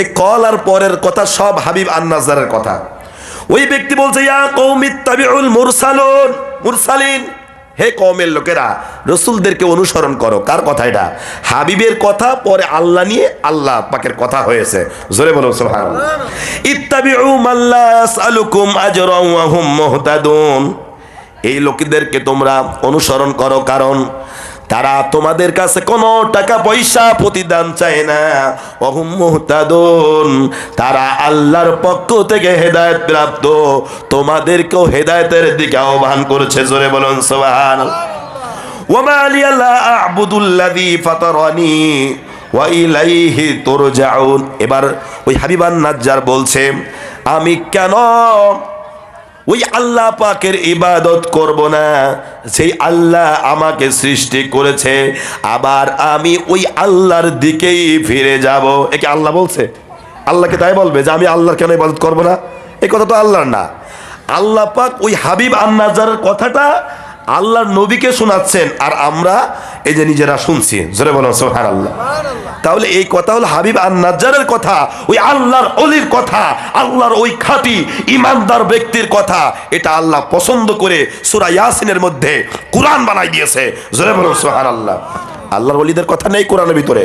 এই কল আর পরের কথা সব হাবিব আন্নাজারের কথা। ওই ব্যক্তি বলছে হে কওমের লোকেরা, রসুলদেরকে অনুসরণ করো। কার কথা এটা? হাবিবের কথা, পরে আল্লাহ নিয়ে আল্লাহ পাকের কথা হয়েছে। জোরে বলো ইত্তাবিউ এই লোকেদেরকে তোমরা অনুসরণ করো, কারণ তারা তোমাদের কাছে কোনো টাকা পয়সা প্রতিদান চায় না। অহুম মুহতাদুন। তারা আল্লাহর পক্ষ থেকে হেদায়েত প্রাপ্ত। তোমাদেরকেও হেদায়েতের দিকে আহ্বান করেছে, জোরে বলুন সুবহান ওমা আলিয়া লা আ'বুদুল্লাযী ফাতারানি ওয়া ইলাইহি তুরজাউন। এবার ওই হাবিবান নাজ্জার বলছে, আমি কেন ওই আল্লাহ পাকের ইবাদত করব না। সেই আল্লাহ আমাকে সৃষ্টি করেছে। আবার আমি ওই আল্লাহর দিকেই ফিরে যাব। একে আল্লাহ বলছে? আল্লাহকে তাই বলবে যে আমি আল্লাহর কেন ইবাদত করব না? এই কথা তো আল্লাহর না। আল্লাহ পাক ওই হাবিব আন্নাজারের কথাটা আল্লাহর নবীকে শোনাচ্ছেন। আর আমরা এই যে নিজেরা শুনছি। জোরে বলো সোহার আল্লাহ তাহলে এই কথা হলো হাবিব আর নাজ্জারের কথা, ওই আল্লাহর অলির কথা, আল্লাহর ওই খাঁটি ইমানদার ব্যক্তির কথা, এটা আল্লাহ পছন্দ করে সুরা ইয়াসিনের মধ্যে কোরআন বানাই দিয়েছে। আল্লাহ আল্লাহর অলিদের কথা নেই কোরআনের ভিতরে।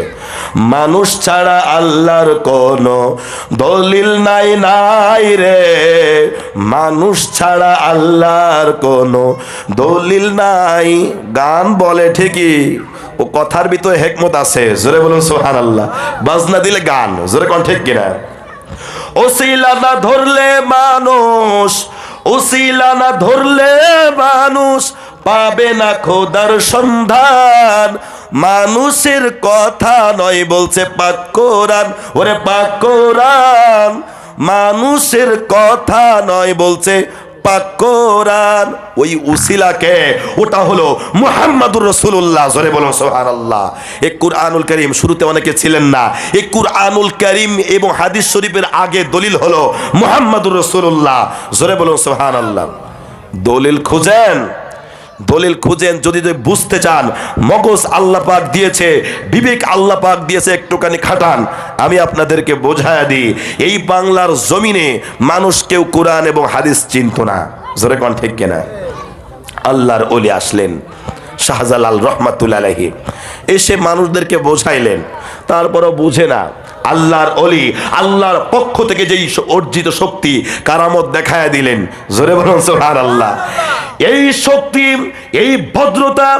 মানুষ ছাড়া আল্লাহর কোনো দলিল নাই নাই রে। মানুষ ছাড়া আল্লাহর কোনো দলিল নাই। গান বলে ঠিকই। ও কথার ভিতরে হেকমত আছে। জোরে বলুন সোহান আল্লাহ বাজনা দিলে গান। জোরে কোন ঠিক কিনা? ওসিলা না ধরলে মানুষ, ওসিলা না ধরলে মানুষ পাবে না খোদার সন্ধান। মানুষের কথা নয় বলছে পাক কোরআন। ওরে পাক কোরআন। মানুষের কথা নয় বলছে পাক কোরআন। ওই উসিলাকে, ওটা হলো মুহাম্মাদুর রসুল্লাহ জোরে বলুন, সুবহানাল্লাহ। এই কুরআনুল করিম শুরুতে অনেকে ছিলেন না। এই কুরআনুল করিম এবং হাদিস শরীফের আগে দলিল হলো মুহাম্মাদুর রসুল্লাহ জোরে বলুন, সুবহানাল্লাহ। দলিল খুঁজেন। দলিল খুঁজেন, যদি বুঝতে চান, মগজ আল্লাহ পাক দিয়েছে, বিবেক আল্লাহ পাক দিয়েছে, একটুখানি খাটান। আমি আপনাদেরকে বোঝায়া দিই, এই বাংলার জমিনে মানুষ কেউ কোরআন এবং হাদিস চিনত না। জোরে কন ঠিক কেনা? আল্লাহর অলি আসলেন, শাহজালাল রহমাতুল্লাহ আলহি এসে মানুষদেরকে বোঝাইলেন, তারপরও বুঝে না, আল্লাহর অলি আল্লাহর পক্ষ থেকে যেই অর্জিত শক্তি কারামত দেখায় দিলেন। জোরে বলুন সোহার আল্লাহ এই শক্তি, এই ভদ্রতা,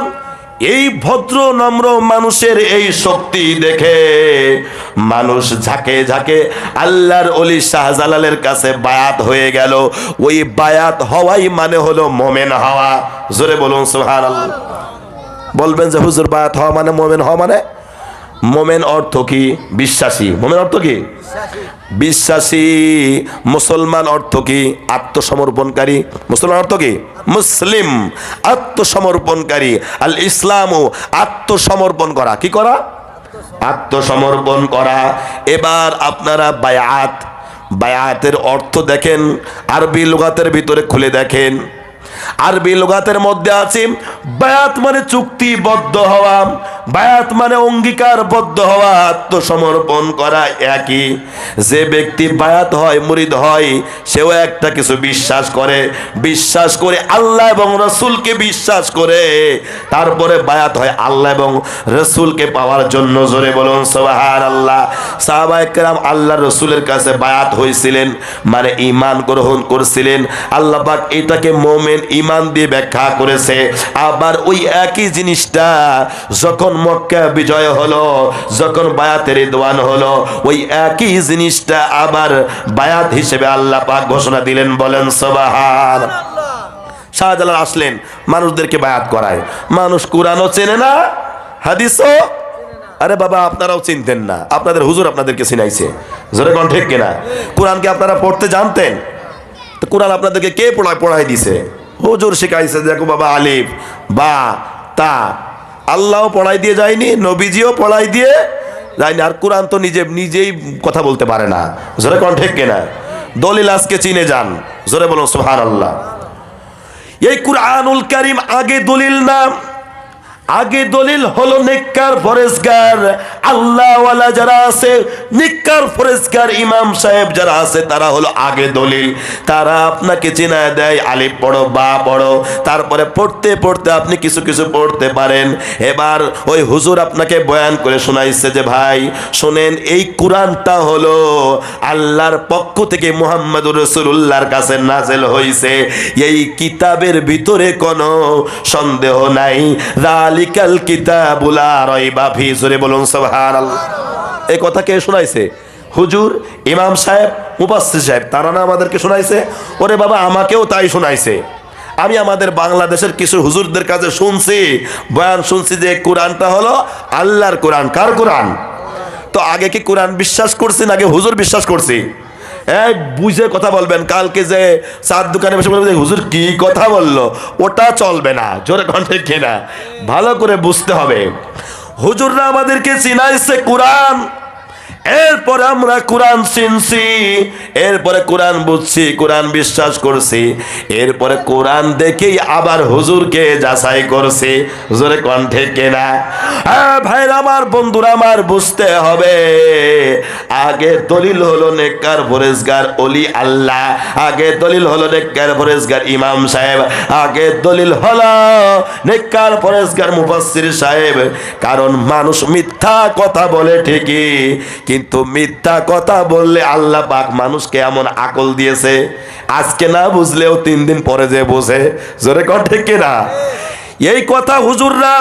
এই ভদ্র নম্র মানুষের এই শক্তি দেখে মানুষ ঝাঁকে ঝাঁকে আল্লাহর অলি শাহজালালের কাছে বায়াত হয়ে গেল। ওই বায়াত হওয়াই মানে হলো মোমেন হওয়া। জোরে বলুন আল্লাহ বলবেন যে, হুজুর, বায়াত হওয়া মানে মোমেন হওয়া মানে? মোমেন অর্থ কি? বিশ্বাসী। মোমেন অর্থ কি? বিশ্বাসী। মুসলমান অর্থ কি? আত্মসমর্পণকারী। মুসলমান অর্থ কি? মুসলিম। আত্মসমর্পণকারী। আল ইসলামও আত্মসমর্পণ করা। কি করা? আত্মসমর্পণ করা। এবার আপনারা বায়াত। বায়াতের অর্থ দেখেন। আরবি লুগাতের ভিতরে খুলে দেখেন। আরবি লোগাতের মধ্যে আছে। বায়াত মানে চুক্তিবদ্ধ হওয়া, বায়াত মানে অঙ্গীকারবদ্ধ হওয়া, আত্মসমর্পণ করা একই। যে ব্যক্তি বায়াত হয়, মুরিদ হয়, সেও একটা কিছু বিশ্বাস করে। বিশ্বাস করে আল্লাহ এবং রসুলকে বিশ্বাস করে। তারপরে বায়াত হয় আল্লাহ এবং রসুলকে পাওয়ার জন্য। জোরে বলুন সোহার আল্লাহ সাহাবাহাম আল্লাহ রসুলের কাছে বায়াত হয়েছিলেন মানে ইমান গ্রহণ করছিলেন। আল্লাহ পাক এটাকে মোমেন ইমান দিয়ে ব্যাখ্যা করেছে। আবার ওই একই জিনিসটা যখন মক্কা বিজয় হলো, যখন বায়াতের দোয়ান হলো, ওই একই জিনিসটা আবার বায়াত হিসেবে আল্লাহ পাক ঘোষণা দিলেন, বলেন সবাহার শাহজালাল আসলেন, মানুষদেরকে বায়াত করায়। মানুষ কোরআনও চেনে না, হাদিসও আরে বাবা, আপনারাও চিনতেন না। আপনাদের হুজুর আপনাদেরকে চিনাইছে। জোরে কোন ঠিক কিনা? কোরআনকে আপনারা পড়তে জানতেন? তো কোরআন আপনাদেরকে কে পড়ায় পড়াই দিছে? হুজুর শিখাইছে, দেখো বাবা আলিফ, বা, তা। আল্লাহ পড়াই দিয়ে যায়নি, নবীজিও পড়াই দিয়ে যায়নি। আর কোরআন তো নিজে, নিজেই কথা বলতে পারে না। জোরে কোন ঠিক কিনা? দলিল আজকে চিনে যান। জোরে বলুন সোহান আল্লাহ এই কুরআনুল কারিম আগে দলিল না আগে দলিল হলো নেককার ফরেজগার। আল্লাহওয়ালা যারা আছে নেককার ফরেজগার ইমাম সাহেব যারা আছে, তারা হলো আগে দলিল। তারা আপনাকে চেনায় দেয়, আলিফ পড়ো, বা পড়ো। তারপরে পড়তে পড়তে আপনি কিছু কিছু পড়তে পারেন। এবার ওই হুজুর আপনাকে বয়ান করে শোনাইছে যে, ভাই, শোনেন, এই কোরআনটা হলো আল্লাহর পক্ষ থেকে মুহাম্মদুর রসুল্লাহর কাছে নাজেল হইছে। এই কিতাবের ভিতরে কোনো সন্দেহ নাই। জালিকাল কিতাবুলা রয়বা ফি। জোরে বলুন, সুবহানাল্লাহ। এই কথা কে শোনাইছে? হুজুর, ইমাম সাহেব মুবাসসির সাহেব, তারা না আমাদেরকে শোনাইছে? ওরে বাবা, আমাকেও তাই শোনাইছে। আমি আমাদের বাংলাদেশের কিছু হুজুরদের কাছে শুনছি, বয়ান শুনছি যে কোরআনটা হলো আল্লাহর কোরআন। কার কোরআন? তো আগে কি কোরআন বিশ্বাস করছি আগে হুজুর বিশ্বাস করছি? এই বুঝে কথা বলবেন, কালকে যে সার দোকানে বসে বলবেন, হুজুর কি কথা বলল? ওটা চলবে না, জোরে কণ্ঠে কেনা। ভালো করে বুঝতে হবে। হুজুররা আমাদেরকে চিনাইছে কোরআন। এরপরে আমরা কোরআন চিনছি এরপরে কোরআন বুঝছি, কোরআন বিশ্বাস করছি, এরপরে কোরআন দেখেই আবার হুজুরকে যাচাই করছি। হুজুরে কণ্ঠে কেনা? হ্যাঁ ভাইরা আমার, বন্ধুরা আমার, বুঝতে হবে। আগে দলিল হলো নেককার ফরেজগার অলি আল্লাহ, আগে দলিল হলো নেককার ফরেজগার ইমাম সাহেব, আগে দলিল হলো নেককার ফরেজগার মুফাসসির সাহেব। কারণ মানুষ মিথ্যা কথা বলে ঠিকই কিন্তু মিথ্যা কথা বললে আল্লাহ পাক মানুষকে এমন আকল দিয়েছে। আজকে না বুঝলেও তিন দিন পরে যে বোঝে। জোরে কর ঠিক কিনা এই কথা হুজুররা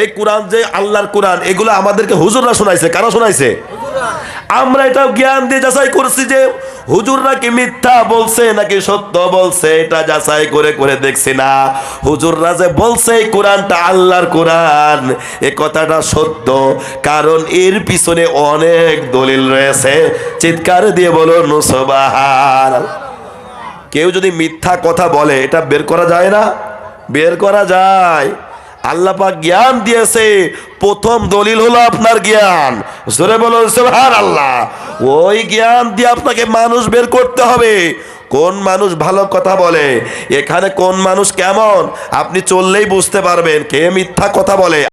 এই কোরআন যে আল্লাহর কোরআন এগুলো আমাদেরকে হুজুররা শোনাইছে। কারা শোনাইছে? আমরা এটা জ্ঞান দিয়ে যাচাই করছি যে হুজুররা কি মিথ্যা বলছে নাকি সত্য বলছে? এটা যাচাই করে করে দেখছি না। হুজুররা যে বলছে এই কোরআনটা আল্লাহর কোরআন, এ কথাটা সত্য। কারণ এর পিছনে অনেক দলিল রয়েছে। চিৎকার দিয়ে বলো নুসবাহার কেউ যদি মিথ্যা কথা বলে, এটা বের করা যায় না? বের করা যায়। আল্লাহ পাক জ্ঞান দিয়েছে। প্রথম দলিল হলো আপনার জ্ঞান। জোরে বলো সুবহান আল্লাহ ওই জ্ঞান দিয়ে আপনাকে মানুষ বের করতে হবে। কোন মানুষ ভালো কথা বলে? এখানে কোন মানুষ কেমন? আপনি চললেই বুঝতে পারবেন কে মিথ্যা কথা বলে।